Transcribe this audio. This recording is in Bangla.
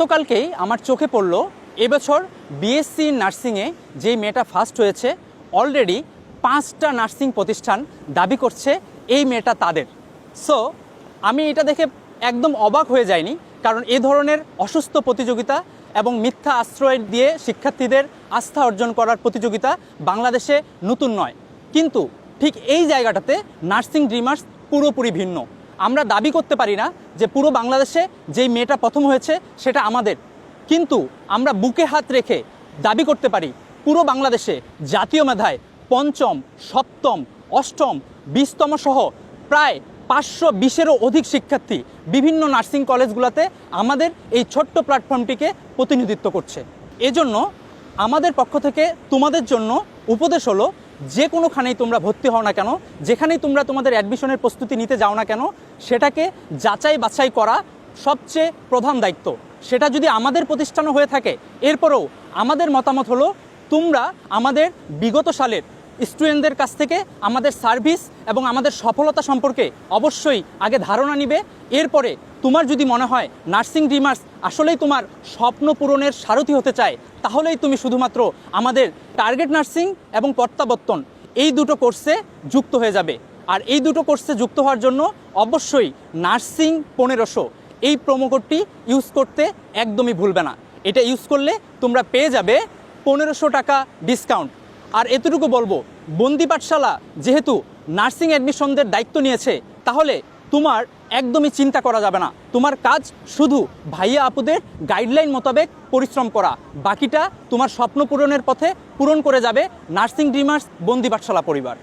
গতকালকেই আমার চোখে পড়ল এবছর বিএসসি নার্সিংয়ে যেই মেয়েটা ফার্স্ট হয়েছে অলরেডি পাঁচটা নার্সিং প্রতিষ্ঠান দাবি করছে এই মেয়েটা তাদের। সো আমি এটা দেখে একদম অবাক হয়ে যাইনি, কারণ এ ধরনের অসুস্থ প্রতিযোগিতা এবং মিথ্যা আশ্রয় দিয়ে শিক্ষার্থীদের আস্থা অর্জন করার প্রতিযোগিতা বাংলাদেশে নতুন নয়। কিন্তু ঠিক এই জায়গাটাতে নার্সিং ড্রিমার্স পুরোপুরি ভিন্ন। আমরা দাবি করতে পারি না যে পুরো বাংলাদেশে যেই মেয়েটা প্রথম হয়েছে সেটা আমাদের। কিন্তু আমরা বুকে হাত রেখে দাবি করতে পারি, পুরো বাংলাদেশে জাতীয় মেধায় পঞ্চম, সপ্তম, অষ্টম, বিশতম সহ প্রায় পাঁচশো বিশেরও অধিক শিক্ষার্থী বিভিন্ন নার্সিং কলেজগুলোতে আমাদের এই ছোট্ট প্ল্যাটফর্মটিকে প্রতিনিধিত্ব করছে। এজন্য আমাদের পক্ষ থেকে তোমাদের জন্য উপদেশ হলো যে কোনোখানেই তোমরা ভর্তি হও না কেন, যেখানেই তোমরা তোমাদের অ্যাডমিশনের প্রস্তুতি নিতে যাও না কেন, সেটাকে যাচাই বাছাই করা সবচেয়ে প্রধান দায়িত্ব। সেটা যদি আমাদের প্রতিষ্ঠানও হয়ে থাকে, এরপরেও আমাদের মতামত হলো, তোমরা আমাদের বিগত সালের স্টুডেন্টদের কাছ থেকে আমাদের সার্ভিস এবং আমাদের সফলতা সম্পর্কে অবশ্যই আগে ধারণা নিবে। এরপরে তোমার যদি মনে হয় নার্সিং ড্রিমার্স আসলেই তোমার স্বপ্ন পূরণের সারথি হতে চায়, তাহলেই তুমি শুধুমাত্র আমাদের টার্গেট নার্সিং এবং প্রত্যাবর্তন এই দুটো কোর্সে যুক্ত হয়ে যাবে। আর এই দুটো কোর্সে যুক্ত হওয়ার জন্য অবশ্যই নার্সিং পনেরোশো, এই প্রোমো কোডটি ইউজ করতে একদমই ভুলবে না। এটা ইউজ করলে তোমরা পেয়ে যাবে পনেরোশো টাকা ডিসকাউন্ট আর এতটুকু বলব, বন্দি পাঠশালা যেহেতু নার্সিং অ্যাডমিশনদের দায়িত্ব নিয়েছে, তাহলে তোমার একদমই চিন্তা করা যাবে না। তোমার কাজ শুধু ভাইয়া আপুদের গাইডলাইন মোতাবেক পরিশ্রম করা, বাকিটা তোমার স্বপ্ন পূরণের পথে পূরণ করে যাবে নার্সিং ড্রিমার্স বন্দি পাঠশালা পরিবার।